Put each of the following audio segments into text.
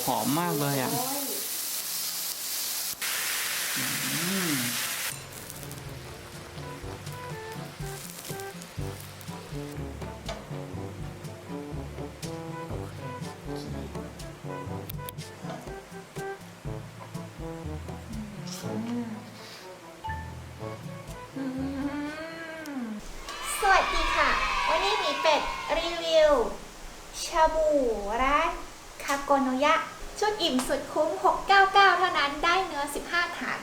หอมมากเลยอะสวัสดีค่ะ วันนี้หมีเป็ดรีวิว ชาบูร้าน โกโนยะ ชุดอิ่มสุดคุ้ม 699 เท่านั้นได้เนื้อ 15 ถาด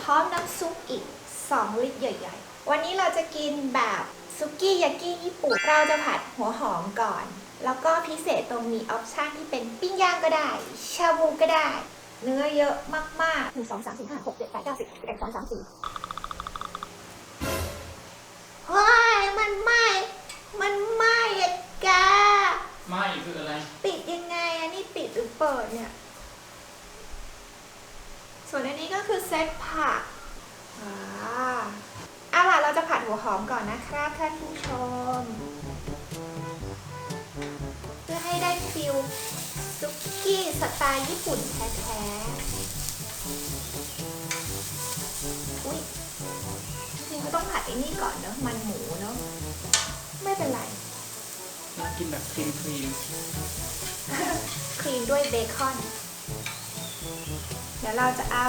พร้อมน้ำซุปอีก 2 ลิตรใหญ่ๆ วันนี้เราจะกินแบบซุกี้ยากิญี่ปุ่น เราจะผัดหัวหอมก่อน แล้วก็พิเศษตรงมีออปชันที่เป็นปิ้งย่างก็ได้ ชาบูก็ได้ เนื้อเยอะมากๆ 1 2 3 4 5 6 7 8 9 10 11 2 3 4เฮ้ยมันไหม้มันไหม้อะแก ไม่คืออะไร ปิดยังไงอันนี้ปิดหรือเปิดเนี่ย ส่วนอันนี้ก็คือเซตผักอ่าเอาล่ะเราจะผัดหัวหอมก่อนนะครับท่านผู้ชม เพื่อให้ได้ฟิลซุกี้สไตล์ญี่ปุ่นแท้ๆอุ้ยจริงๆก็ต้องผัดไอ้นี่ก่อนเนอะมันหมูเนอะไม่เป็นไร น่ากินแบบครีมครีมครีมด้วยเบคอน เดี๋ยวเราจะเอา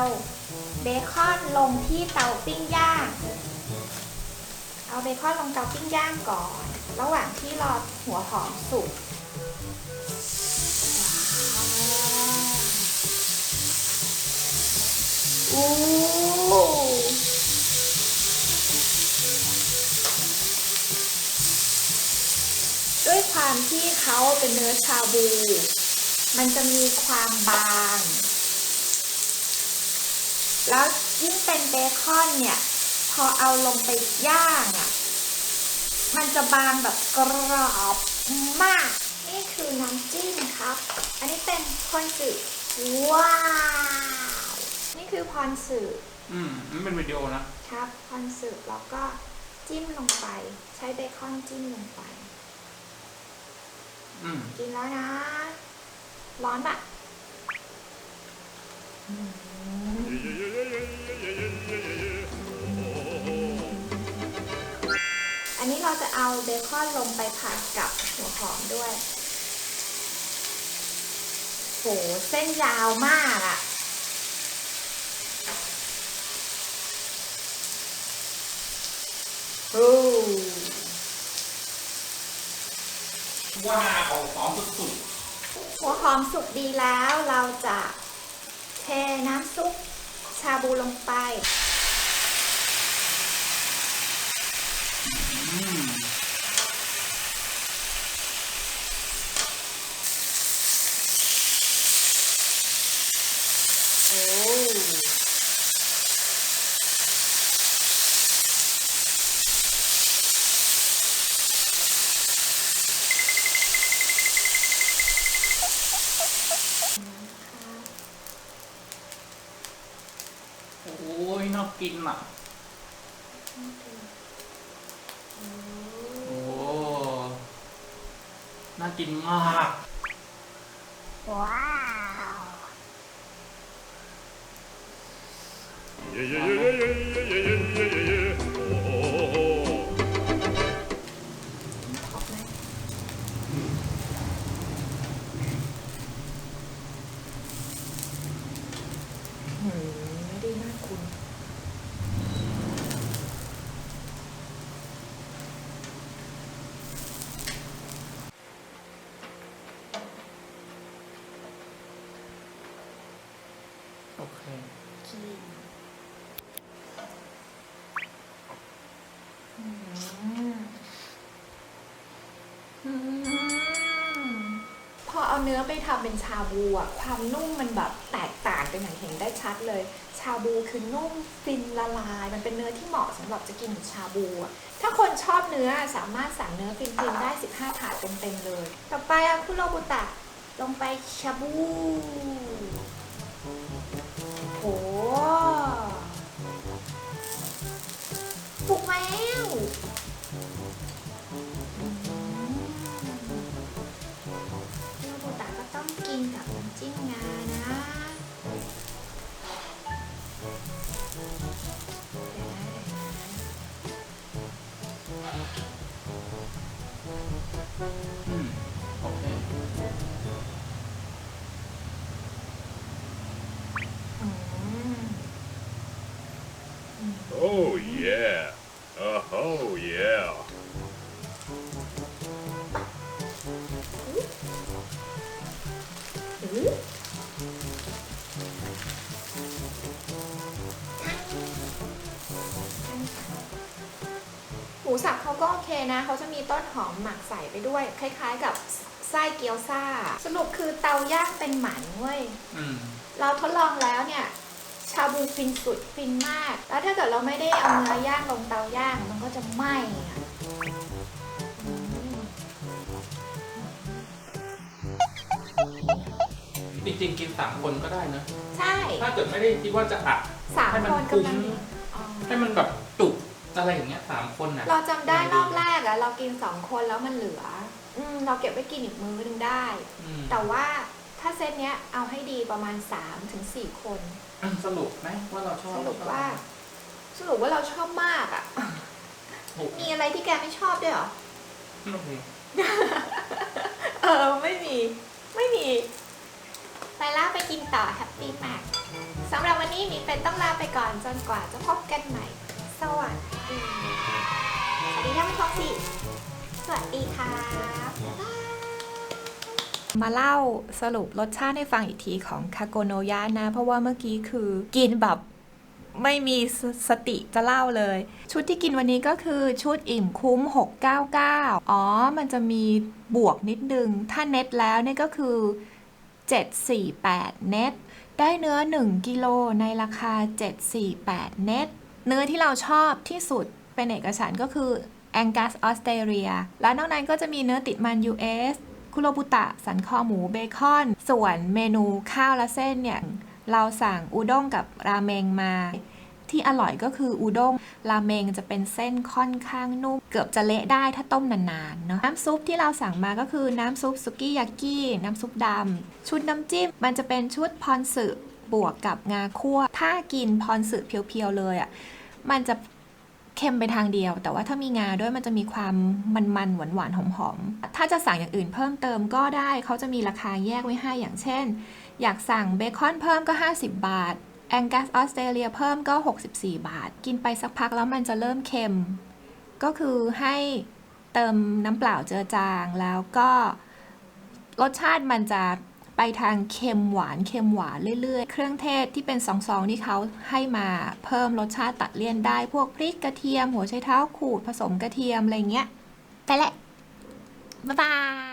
เบคอนลงที่เตาปิ้งย่าง เอาเบคอนลงเตาปิ้งย่างก่อน ระหว่างที่รอหัวหอมสุก เขาเป็นเนื้อชาบู มันจะมีความบาง แล้วยิ่งเป็นเบคอนเนี่ย พอเอาลงไปย่างอะ มันจะบางแบบกรอบมาก นี่คือน้ำจิ้มครับ อันนี้เป็นพรสึว้าว นี่คือพรสึอืมมันเป็นวิดีโอนะครับพรสึแล้วก็จิ้มลงไป ใช้เบคอนจิ้มลงไป อืมกินแล้วนะ ร้อนปะอันนี้เราจะเอาเบคอนลงไปผัดกับหัวหอมด้วย โห เส้นยาวมากอะโอ้ ว่าวหอมสุดหัวหอมสุกดีแล้วเราจะเทน้ำซุปชาบูลงไป ๆอืม โอ้นะคะ โอ้ยน่า กินอะโอ้โอ้น่ากินมาก ว้าวข พอเอาเนื้อไปทำเป็นชาบูอะความนุ่มมันแบบแตกต่างกันอย่างเห็นได้ชัดเลย ชาบูคือนุ่มฟินละลาย มันเป็นเนื้อที่เหมาะสำหรับจะกินกับชาบูอะถ้าคนชอบเนื้อสามารถสั่งเนื้อฟินๆได้ 15 ถาดเต็มๆเลย ต่อไปอะคุโรบุตะลงไปชาบูโห ก็โอเคนะเขาจะมีต้นหอมหมักใส่ไปด้วย คล้ายๆกับไส้เกี๊ยวซ่า สรุปคือเตาย่างเป็นหมันเว้ยอืมเราทดลองแล้วเนี่ย ชาบูฟินสุดฟินมาก แล้วถ้าเกิดเราไม่ได้เอาเนื้อย่างลงเตาย่างมันก็จะไหม้อะอืมจริงๆกินสามคนก็ได้นะ ใช่ถ้าเกิดไม่ได้คิดว่าจะอัดสามให้มันคนกำลังคุ้มดีอ๋อ ให้มันแบบจุก อะไรอย่างเงี้ยสามคนน่ะเราจำได้รอบแรกอะเรากินสองคนแล้วมันเหลือ อืมเราเก็บไว้กินอีกมื้อหนึงได้ อืมแต่ว่าถ้าเซตเนี้ยเอาให้ดีประมาณ3-4ถึง4คนอืมสรุปไหมว่าเราชอบสรุปว่า สรุปว่าเราชอบมากอะโอ้โหมีอะไรที่แกไม่ชอบด้วยเหรอ โอเคเออ ไม่มี ไม่มี ไปล่าไปกินต่อแฮปปี้มากสำหรับวันนี้หมีเป็นต้องลาไปก่อนจนกว่าจะพบกันใหม่ สวัสดีสวัสดีท่านผู้ชมสิสวัสดีครับมาเล่าสรุปรสชาติให้ฟังอีกทีของคาโกโนยะนะ เพราะว่าเมื่อกี้คือกินแบบไม่มีสสติจะเล่าเลย ชุดที่กินวันนี้ก็คือชุดอิ่มคุ้ม 699 อ๋อ มันจะมีบวกนิดนึง ถ้าเน็ตแล้วเนี่ยก็คือ 748 เน็ต ได้เนื้อ 1 กิโลในราคา 748 เน็ต เนื้อที่เราชอบที่สุดเป็นเอกสารก็คือ Angus ออสเตรเลียและนอกนั้นก็จะมีเนื้อติดมัน US คุโรบุตะ สันคอหมูเบคอน ส่วนเมนูข้าวและเส้นเนี่ย เราสั่งอุด้งกับราเมงมา ที่อร่อยก็คืออุด้งราเมงจะเป็นเส้นค่อนข้างนุ่ม เกือบจะเละได้ถ้าต้มนานๆเนาะน้ำซุปที่เราสั่งมาก็คือน้ำซุปสุกี้ยากิน้ำซุปดำชุดน้ำจิ้มมันจะเป็นชุดพรสึ บวกกับงาคั่ว ถ้ากินพรสึเพียวๆเลยอะ่ะมันจะเค็มไปทางเดียว แต่ว่าถ้ามีงาด้วยมันจะมีความมันๆหวานๆหอมๆถ้าจะสั่งอย่างอื่นเพิ่มเติมก็ได้เขาจะมีราคาแยกไว้ให้อย่างเช่น อยากสั่งเบคอนเพิ่มก็ 50 บาทแองกัสออสเตรเลียเพิ่มก็ 64 บาท กินไปสักพักแล้วมันจะเริ่มเค็ม ก็คือให้เติมน้ำเปล่าเจือจางแล้วก็รสชาติมันจะ ไปทางเค็มหวานเค็มหวานเรื่อย ๆ เครื่องเทศที่เป็นซองๆนี่เขาให้มาเพิ่มรสชาติตัดเลี่ยนได้พวกพริกกระเทียม หัวไชเท้าขูดผสมกระเทียมอะไรเงี้ย ไปแหละบ๊ายบาย